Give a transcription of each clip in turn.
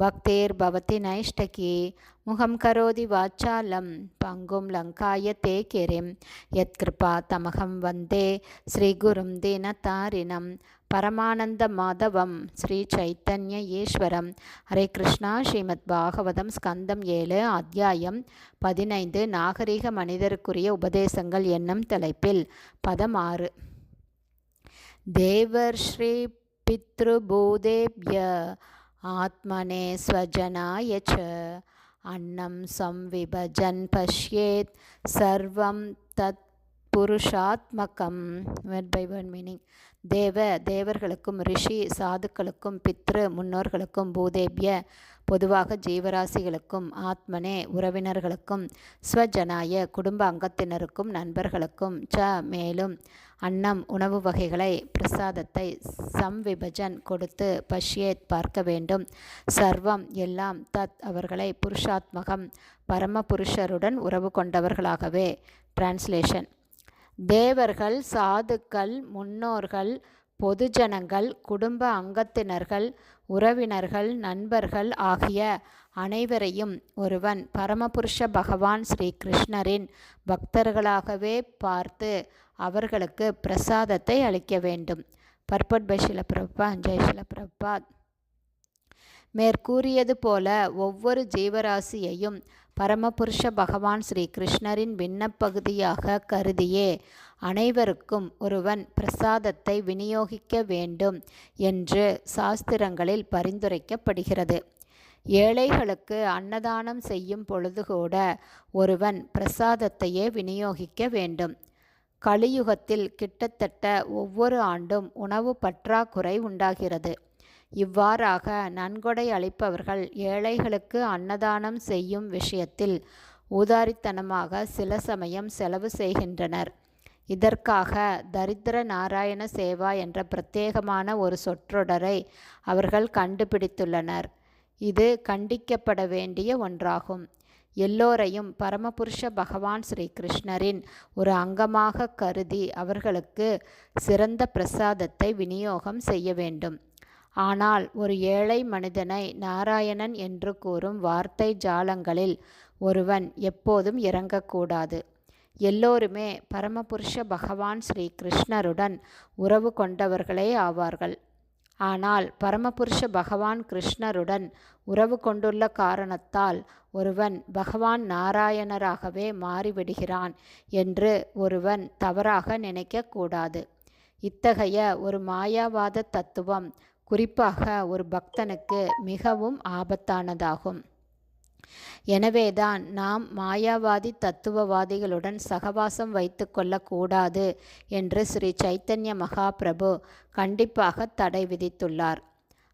பக்தேர் பவதி நைஷ்டகி முகம் கரோதி வாச்சாலம் பங்கும் லங்காய தே கிரிம் யத்கிருபா தமகம் வந்தே ஸ்ரீகுரும் தீனதாரிணம் பரமானந்த மாதவம் ஸ்ரீ சைத்தன்ய ஈஸ்வரம். ஹரே கிருஷ்ணா ஸ்ரீமத் பாகவதம் ஸ்கந்தம் ஏழு அத்தியாயம் பதினைந்து. நாகரிக மனிதருக்குரிய உபதேசங்கள் என்னும் தலைப்பில் பதம் ஆறு தேவர் ஸ்ரீ பித்ருபூதேப்ய ஆத்மனே ஸ்வஜனாய ச அன்னம் சம்விபஜன் பஷ்யேத் சர்வம் தத் புருஷாத்மகம். வேர்ட் பை ஒன் மீனிங் தேவ தேவர்களுக்கும் ரிஷி சாதுக்களுக்கும் பித்ரு முன்னோர்களுக்கும் பூதேபிய பொதுவாக ஜீவராசிகளுக்கும் ஆத்மனே உறவினர்களுக்கும் ஸ்வஜனாய குடும்ப அங்கத்தினருக்கும் நண்பர்களுக்கும் ச மேலும் அன்னம் உணவு வகைகளை பிரசாதத்தை சம்விபஜன் கொடுத்து பஷ்யேத் பார்க்க வேண்டும். சர்வம் எல்லாம் தத் அவர்களை புருஷாத்மகம் பரமபுருஷருடன் உறவு கொண்டவர்களாகவே. டிரான்ஸ்லேஷன் தேவர்கள் சாதுக்கள் முன்னோர்கள் பொதுஜனங்கள் குடும்ப அங்கத்தினர்கள் உறவினர்கள் நண்பர்கள் ஆகிய அனைவரையும் ஒருவன் பரமபுருஷ பகவான் ஸ்ரீ கிருஷ்ணரின் பக்தர்களாகவே பார்த்து அவர்களுக்கு பிரசாதத்தை அளிக்க வேண்டும். பர்பட் பை பிரபா ஜெய் பிரபாத் மேற்கூறியது போல ஒவ்வொரு ஜீவராசியையும் பரமபுருஷ பகவான் ஸ்ரீ கிருஷ்ணரின் விண்ணப்பகுதியாக கருதியே அனைவருக்கும் ஒருவன் பிரசாதத்தை விநியோகிக்க வேண்டும் என்று சாஸ்திரங்களில் பரிந்துரைக்கப்படுகிறது. ஏழைகளுக்கு அன்னதானம் செய்யும் பொழுது கூட ஒருவன் பிரசாதத்தையே விநியோகிக்க வேண்டும். கலியுகத்தில் கிட்டத்தட்ட ஒவ்வொரு ஆண்டும் உணவு பற்றாக்குறை உண்டாகிறது. இவ்வாறாக நன்கொடை அளிப்பவர்கள் ஏழைகளுக்கு அன்னதானம் செய்யும் விஷயத்தில் ஊதாரித்தனமாக சில சமயம் செலவு செய்கின்றனர். இதற்காக தரித்திர நாராயண சேவா என்ற பிரத்யேகமான ஒரு சொற்றொடரை அவர்கள் கண்டுபிடித்துள்ளனர். இது கண்டிக்கப்பட வேண்டிய ஒன்றாகும். எல்லோரையும் பரமபுருஷ பகவான் ஸ்ரீ கிருஷ்ணரின் ஒரு அங்கமாக கருதி அவர்களுக்கு சிறந்த பிரசாதத்தை விநியோகம் செய்ய வேண்டும். ஆனால் ஒரு ஏழை மனிதனை நாராயணன் என்று கூறும் வார்த்தை ஜாலங்களில் ஒருவன் எப்போதும் இறங்கக்கூடாது. எல்லோருமே பரமபுருஷ பகவான் ஸ்ரீ கிருஷ்ணருடன் உறவு கொண்டவர்களே ஆவார்கள். ஆனால் பரமபுருஷ பகவான் கிருஷ்ணருடன் உறவு கொண்டுள்ள காரணத்தால் ஒருவன் பகவான் நாராயணராகவே மாறிவிடுகிறான் என்று ஒருவன் தவறாக நினைக்கக்கூடாது. இத்தகைய ஒரு மாயாவாத தத்துவம் குறிப்பாக ஒரு பக்தனுக்கு மிகவும் ஆபத்தானதாகும். எனவேதான் நாம் மாயாவாதி தத்துவவாதிகளுடன் சகவாசம் வைத்து கொள்ளக்கூடாது என்று ஸ்ரீ சைத்தன்ய மகாபிரபு கண்டிப்பாக தடை விதித்துள்ளார்.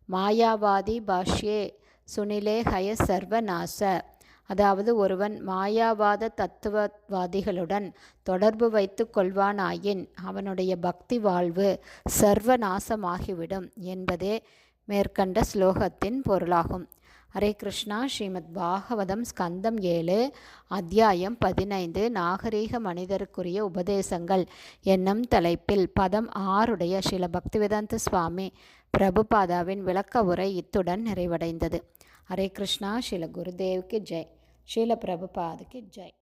மாயாவாதி பாஷ்யே சுனிலே ஹய சர்வநாச. அதாவது ஒருவன் மாயாவாத தத்துவவாதிகளுடன் தொடர்பு வைத்து கொள்வானாயின் அவனுடைய பக்தி வாழ்வு சர்வநாசமாகிவிடும் என்பதே மேற்கண்ட ஸ்லோகத்தின் பொருளாகும். ஹரே கிருஷ்ணா ஸ்ரீமத் பாகவதம் ஸ்கந்தம் ஏழு அத்தியாயம் பதினைந்து நாகரீக மனிதருக்குரிய உபதேசங்கள். என்னும் தலைப்பில் பதம் ஆறுடைய ஸ்ரீல பக்திவேதாந்த சுவாமி பிரபுபாதாவின் விளக்க உரை இத்துடன் நிறைவடைந்தது. ஹரே கிருஷ்ணா ஸ்ரீல குருதேவுக்கு ஜெய். ஸ்ரீல பிரபுபாதுக்கு ஜெய்.